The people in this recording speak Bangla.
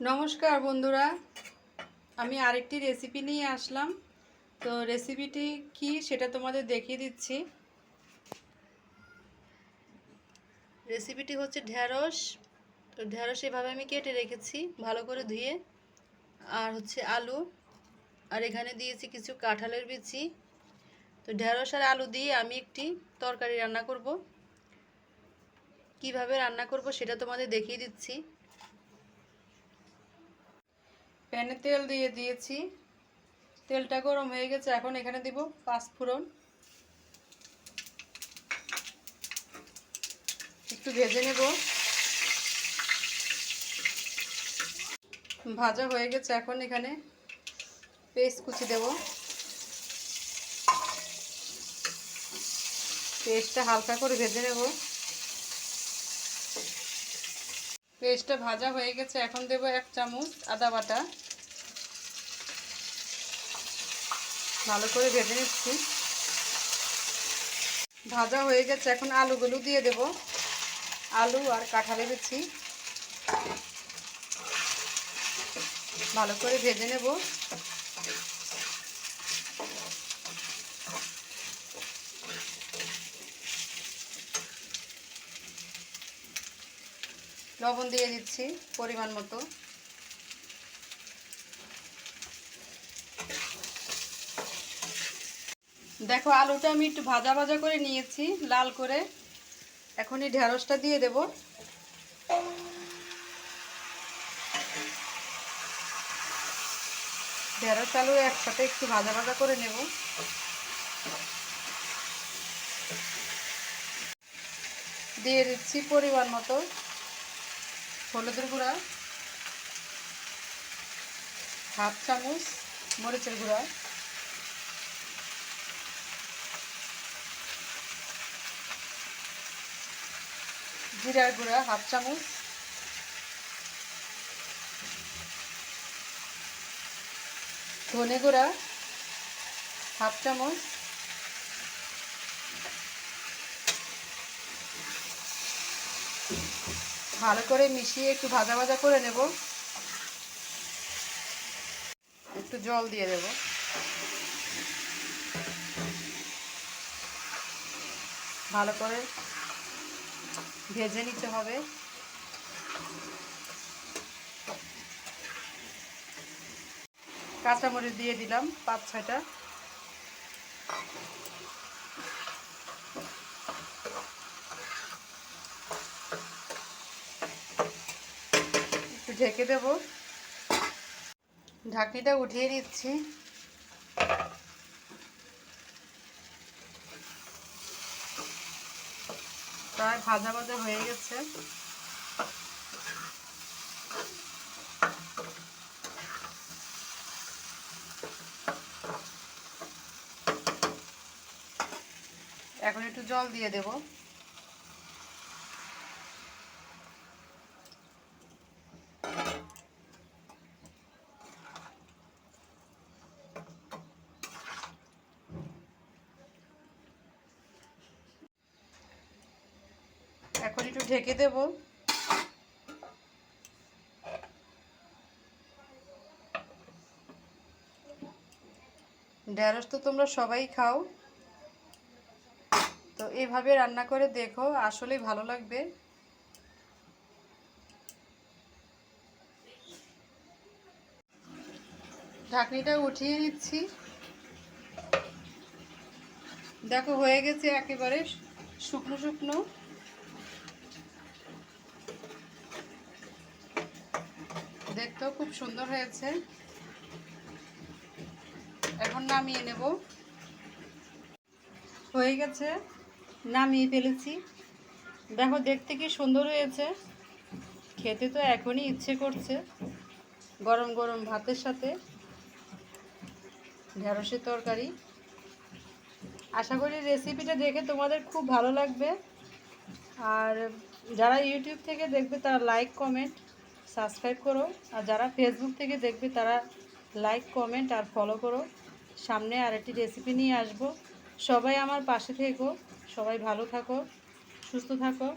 নমস্কার বন্ধুরা। আমি আরেকটি রেসিপি নিয়ে আসলাম। তো রেসিপিটি কি সেটা তোমাদের দেখিয়ে দিচ্ছি। রেসিপিটি হচ্ছে ঢ্যাঁড়স তো ঢ্যাঁড়স এভাবে আমি কেটে রেখেছি ভালো করে ধুয়ে। আর হচ্ছে আলু। আর এখানে দিয়েছি কিছু কাঁঠালের বিচি। তো ঢ্যাঁড়স আর আলু দিয়ে আমি একটি তরকারি রান্না করব। কীভাবে রান্না করব সেটা তোমাদের দেখিয়ে দিচ্ছি। প্যানে তেল দিয়ে দিয়েছি। তেলটা গরম হয়ে গেছে, এখন এখানে দিব পাঁচফোড়ন একটু ভেজে নেব। ভাজা হয়ে গেছে, এখন এখানে পেস্ট কুচি দেব। পেস্টটা হালকা করে ভেজে নেব। পেস্টটা ভাজা হয়ে গেছে। এখন দেব এক চামচ আদা বাটা। ভালো করে ভেজে নিচ্ছি। ভাজা হয়ে গেছে। এখন আলুগুলো দিয়ে দেব। আলু আর কাঁঠালে বেছি ভালো করে ভেজে নেব। লবণ দিয়ে দিচ্ছি পরিমাণ মতো। দেখো আলুটা আমি একটু ভাজা ভাজা করে নিয়েছি, লাল করে। এখন এই ঢেঁড়সটা দিয়ে দেব। ঢেঁড়স, আলু একসাথে একটু ভাজা ভাজা করে নেব। দিয়ে দিচ্ছি পরিমাণ মতো। হলুদের গুঁড়া হাফ চামচ মরিচের গুঁড়া জিরার গুঁড়া হাফ চামচ ধনে গুঁড়া হাফ চামচ ভালো করে মিশিয়ে একটু ভাজা ভাজা করে নেব। একটু জল দিয়ে দেব। ভালো করে ভেজে নিতে হবে। কাঁচামরিচ দিয়ে দিলাম পাঁচ ছয়টা। ঢেকে দেব। ঢাকনিটা উঠিয়ে নিচ্ছি। প্রায় ভাজা ভাজা হয়ে গেছে। এখন একটু জল দিয়ে দেব এখন একটু ঢেকে দেব। ঢ্যাঁড়স তো তোমরা সবাই খাও। তো এইভাবে রান্না করে দেখো, আসলেই ভালো লাগবে। ঢাকনিটা উঠিয়ে নিচ্ছি। দেখো হয়ে গেছে একেবারে শুকনো শুকনো। দেখতেও খুব সুন্দর হয়েছে। এখন নামিয়ে নেব। হয়ে গেছে, নামিয়ে ফেলেছি। দেখো, দেখতে কি সুন্দর হয়েছে। খেতে তো এখনই ইচ্ছে করছে, গরম গরম ভাতের সাথে। ঢেঁড়সের তরকারি। আশা করি রেসিপিটা দেখে তোমাদের খুব ভালো লাগবে। আর যারা ইউটিউব থেকে দেখবে, তারা লাইক কমেন্ট সাবস্ক্রাইব করো। আর যারা ফেসবুক থেকে দেখবে, তারা লাইক কমেন্ট আর ফলো করো। সামনে আরেকটি রেসিপি নিয়ে আসব। সবাই আমার পাশে থেকো। সবাই ভালো থাকো, সুস্থ থাকো।